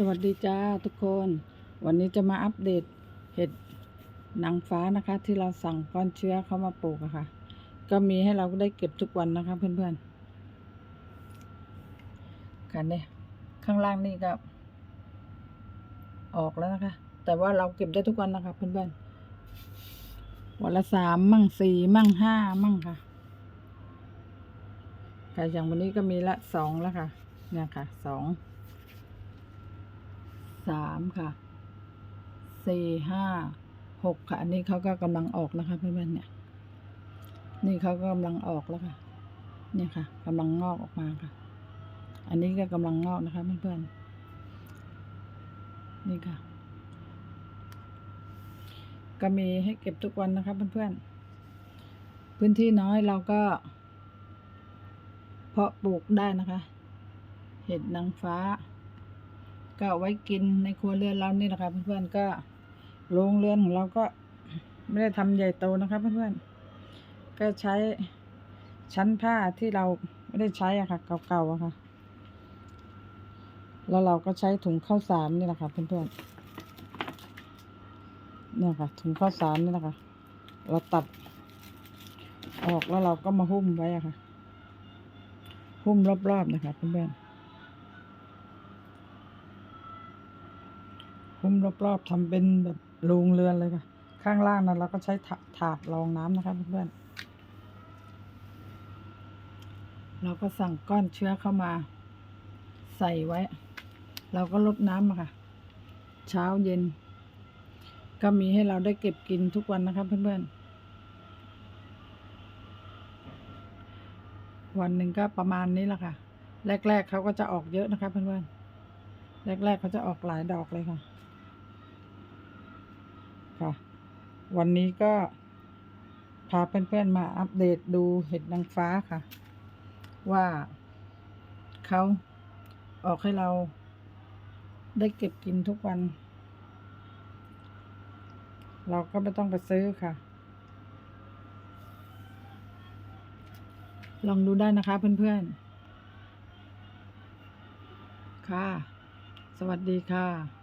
สวัสดีจ้าทุกคน วันนี้จะมาอัปเดตเห็ดนางฟ้านะคะ ที่เราสั่งก้อนเชื้อเข้ามาปลูกอะค่ะ ก็มีให้เราได้เก็บทุกวันนะคะ เพื่อนๆกันเนี่ยข้างล่างนี่ก็ ออกแล้วนะคะ แต่ว่าเราเก็บได้ทุกวันนะคะ เพื่อนๆวันละสามมั่งสี่มั่งห้ามั่งค่ะค่ะอย่างวันนี้ก็มีละสองแล้วค่ะเนี่ยค่ะสอง สามค่ะสี่ห้าหกค่ะ อันนี้เขาก็กำลังออกนะคะเพื่อนๆเนี่ย นี่เขาก็กำลังออกแล้วค่ะ เนี่ยค่ะกำลังงอกออกมาค่ะ อันนี้ก็กำลังงอกนะคะเพื่อนๆนี่ค่ะ ก็มีให้เก็บทุกวันนะคะเพื่อนๆพื้นที่น้อยเราก็ เพาะปลูกได้นะคะ เห็ดนางฟ้า ก็ไว้กินในครัวเรือนเรานี่แหละค่ะเพื่อนๆก็โรงเรือนของเราก็ไม่ได้ทำใหญ่โตนะคะเพื่อนๆก็ใช้ชั้นผ้าที่เราไม่ได้ใช้อะค่ะเก่าๆอะค่ะ แล้วเราก็ใช้ถุงข้าวสารนี่แหละค่ะเพื่อนๆเนี่ยค่ะถุงข้าวสารนี่แหละค่ะเราตัดออกแล้วเราก็มาหุ้มไว้อะค่ะ หุ้มรอบๆนะคะเพื่อนๆ คุ้มรอบๆทำเป็นแบบโรงเรือนเลยค่ะ ข้างล่างนั้นเราก็ใช้ถาดรองน้ำนะคะเพื่อนๆเราก็สั่งก้อนเชื้อเข้ามาใส่ไว้ เราก็ลดน้ำอะค่ะ เช้าเย็น ก็มีให้เราได้เก็บกินทุกวันนะคะเพื่อนๆ วันหนึ่งก็ประมาณนี้แหละค่ะ แรก ๆเขาก็จะออกเยอะนะคะเพื่อนๆ แรก ๆเขาจะออกหลายดอกเลยค่ะ ค่ะ วันนี้ก็พาเพื่อนๆมาอัปเดตดูเห็ดนางฟ้าค่ะ ว่าเขาออกให้เราได้เก็บกินทุกวัน เราก็ไม่ต้องไปซื้อค่ะ ลองดูได้นะคะเพื่อนๆ ค่ะ สวัสดีค่ะ